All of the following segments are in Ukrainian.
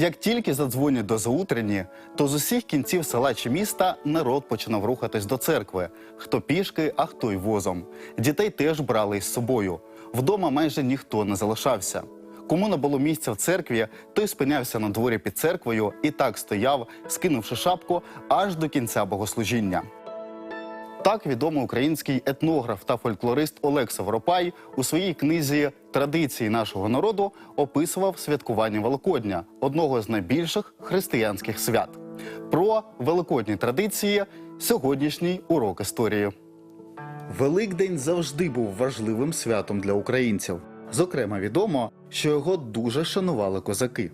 Як тільки задзвонять до заутрені, то з усіх кінців села чи міста народ починав рухатись до церкви. Хто пішки, а хто й возом. Дітей теж брали із собою. Вдома майже ніхто не залишався. Кому не було місця в церкві, той спинявся на дворі під церквою і так стояв, скинувши шапку аж до кінця богослужіння. Так відомий український етнограф та фольклорист Олег Савропай у своїй книзі Традиції нашого народу описував святкування Великодня, одного з найбільших християнських свят. Про великодні традиції сьогоднішній урок історії. Великдень завжди був важливим святом для українців. Зокрема, відомо, що його дуже шанували козаки.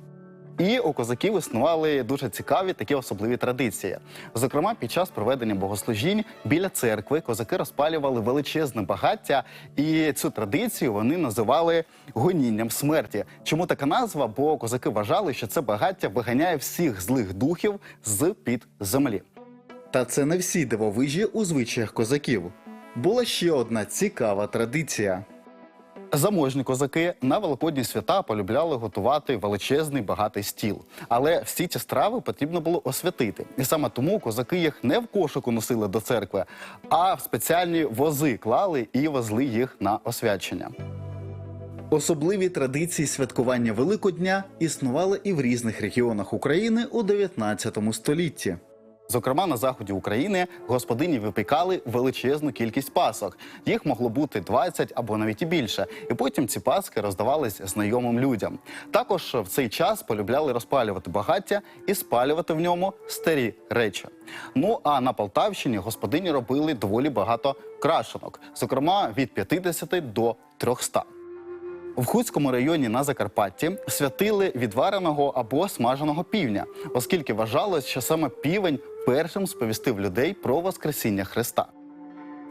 І у козаків існували дуже цікаві такі особливі традиції. Зокрема, під час проведення богослужінь біля церкви козаки розпалювали величезне багаття, і цю традицію вони називали гонінням смерті. Чому така назва? Бо козаки вважали, що це багаття виганяє всіх злих духів з під землі. Та це не всі дивовижі у звичаях козаків. Була ще одна цікава традиція. Заможні козаки на великодні свята полюбляли готувати величезний багатий стіл. Але всі ці страви потрібно було освятити. І саме тому козаки їх не в кошику носили до церкви, а в спеціальні вози клали і везли їх на освячення. Особливі традиції святкування Великодня існували і в різних регіонах України у 19 столітті. Зокрема, на заході України господині випікали величезну кількість пасок. Їх могло бути 20 або навіть і більше. І потім ці паски роздавались знайомим людям. Також в цей час полюбляли розпалювати багаття і спалювати в ньому старі речі. Ну а на Полтавщині господині робили доволі багато крашенок, зокрема від 50 до 300. В Хуцькому районі на Закарпатті святили відвареного або смаженого півня, оскільки вважалось, що саме півень першим сповістив людей про Воскресіння Христа.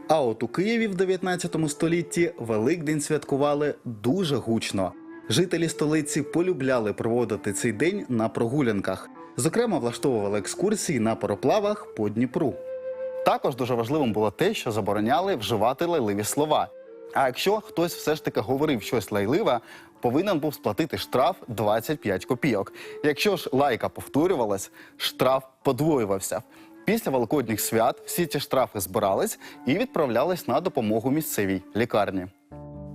А от у Києві в 19 столітті Великдень святкували дуже гучно. Жителі столиці полюбляли проводити цей день на прогулянках. Зокрема, влаштовували екскурсії на пароплавах по Дніпру. Також дуже важливим було те, що забороняли вживати лайливі слова. А якщо хтось все ж таки говорив щось лайливе, повинен був сплатити штраф 25 копійок. Якщо ж лайка повторювалась, штраф подвоювався. Після великодніх свят всі ці штрафи збирались і відправлялись на допомогу місцевій лікарні.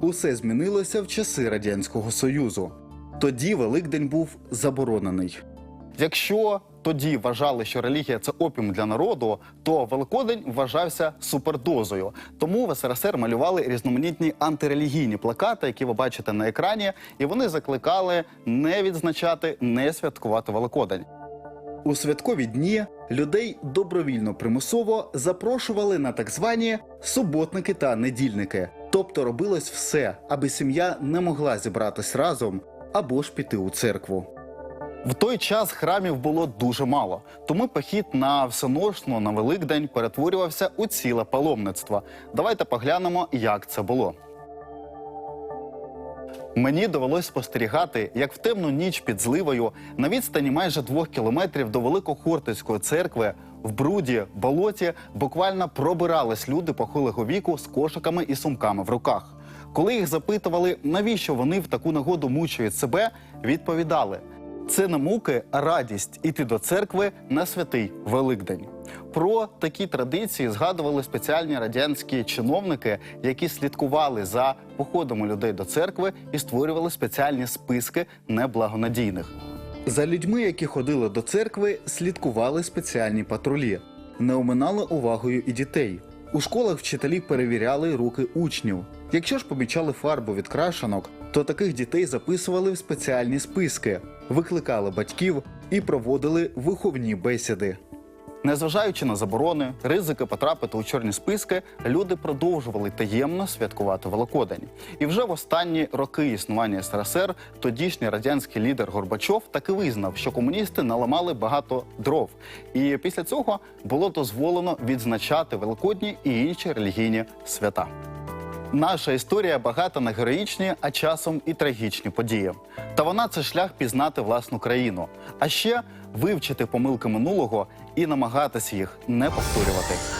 Усе змінилося в часи Радянського Союзу. Тоді Великдень був заборонений. Якщо тоді вважали, що релігія це опіум для народу, то Великодень вважався супердозою. Тому в СРСР малювали різноманітні антирелігійні плакати, які ви бачите на екрані, і вони закликали не відзначати, не святкувати Великодень. У святкові дні людей добровільно примусово запрошували на так звані суботники та недільники. Тобто робилось все, аби сім'я не могла зібратись разом або ж піти у церкву. В той час храмів було дуже мало, тому похід на всеношну на Великдень перетворювався у ціле паломництво. Давайте поглянемо, як це було. Мені довелось спостерігати, як в темну ніч під зливою на відстані майже двох кілометрів до Великохортицької церкви в бруді, болоті буквально пробирались люди похилого віку з кошиками і сумками в руках. Коли їх запитували, навіщо вони в таку нагоду мучують себе, відповідали: це не муки, радість іти до церкви на святий Великдень. Про такі традиції згадували спеціальні радянські чиновники, які слідкували за походами людей до церкви і створювали спеціальні списки неблагонадійних. За людьми, які ходили до церкви, слідкували спеціальні патрулі, не оминали увагою і дітей. У школах вчителі перевіряли руки учнів. Якщо ж помічали фарбу від крашенок, то таких дітей записували в спеціальні списки, викликали батьків і проводили виховні бесіди. Незважаючи на заборони, ризики потрапити у чорні списки, люди продовжували таємно святкувати Великодень. І вже в останні роки існування СРСР тодішній радянський лідер Горбачов таки визнав, що комуністи наламали багато дров. І після цього було дозволено відзначати великодні і інші релігійні свята. Наша історія багата на героїчні, а часом і трагічні події. Та вона це шлях пізнати власну країну, а ще вивчити помилки минулого і намагатись їх не повторювати.